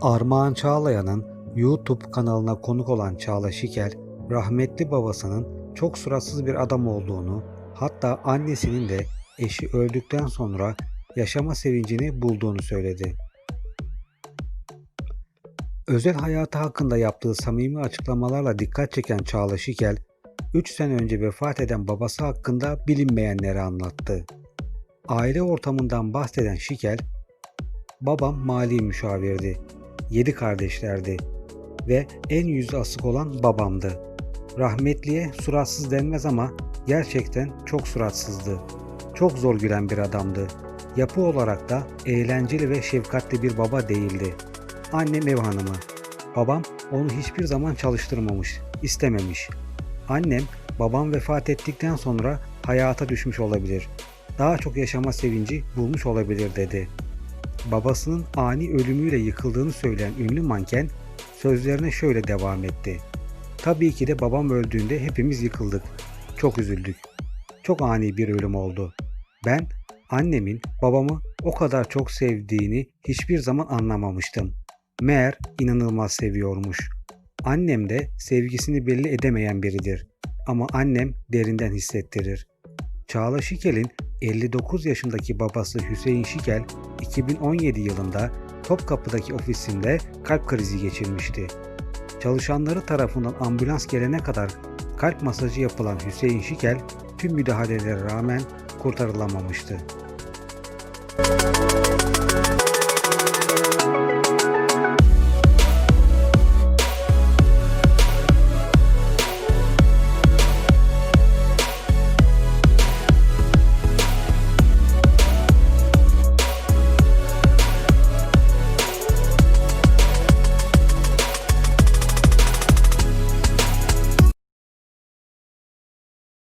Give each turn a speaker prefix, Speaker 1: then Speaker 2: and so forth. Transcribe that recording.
Speaker 1: Armağan Çağlayan'ın YouTube kanalına konuk olan Çağla Şikel, rahmetli babasının çok suratsız bir adam olduğunu, hatta annesinin de eşi öldükten sonra yaşama sevincini bulduğunu söyledi. Özel hayatı hakkında yaptığı samimi açıklamalarla dikkat çeken Çağla Şikel, 3 sene önce vefat eden babası hakkında bilinmeyenleri anlattı. Aile ortamından bahseden Şikel, babam mali müşavirdi, 7 kardeşlerdi ve en yüzü asık olan babamdı. Rahmetliye suratsız denmez ama gerçekten çok suratsızdı. Çok zor gülen bir adamdı. Yapı olarak da eğlenceli ve şefkatli bir baba değildi. Annem ev hanımı. Babam onu hiçbir zaman çalıştırmamış, istememiş. Annem babam vefat ettikten sonra hayata düşmüş olabilir. Daha çok yaşama sevinci bulmuş olabilir dedi. Babasının ani ölümüyle yıkıldığını söyleyen ünlü manken sözlerine şöyle devam etti. Tabii ki de babam öldüğünde hepimiz yıkıldık. Çok üzüldük. Çok ani bir ölüm oldu. Ben annemin babamı o kadar çok sevdiğini hiçbir zaman anlamamıştım. Meğer inanılmaz seviyormuş. Annem de sevgisini belli edemeyen biridir. Ama annem derinden hissettirir. Çağla Şikel'in 59 yaşındaki babası Hüseyin Şikel 2017 yılında Topkapı'daki ofisinde kalp krizi geçirmişti. Çalışanları tarafından ambulans gelene kadar kalp masajı yapılan Hüseyin Şikel tüm müdahalelere rağmen kurtarılamamıştı.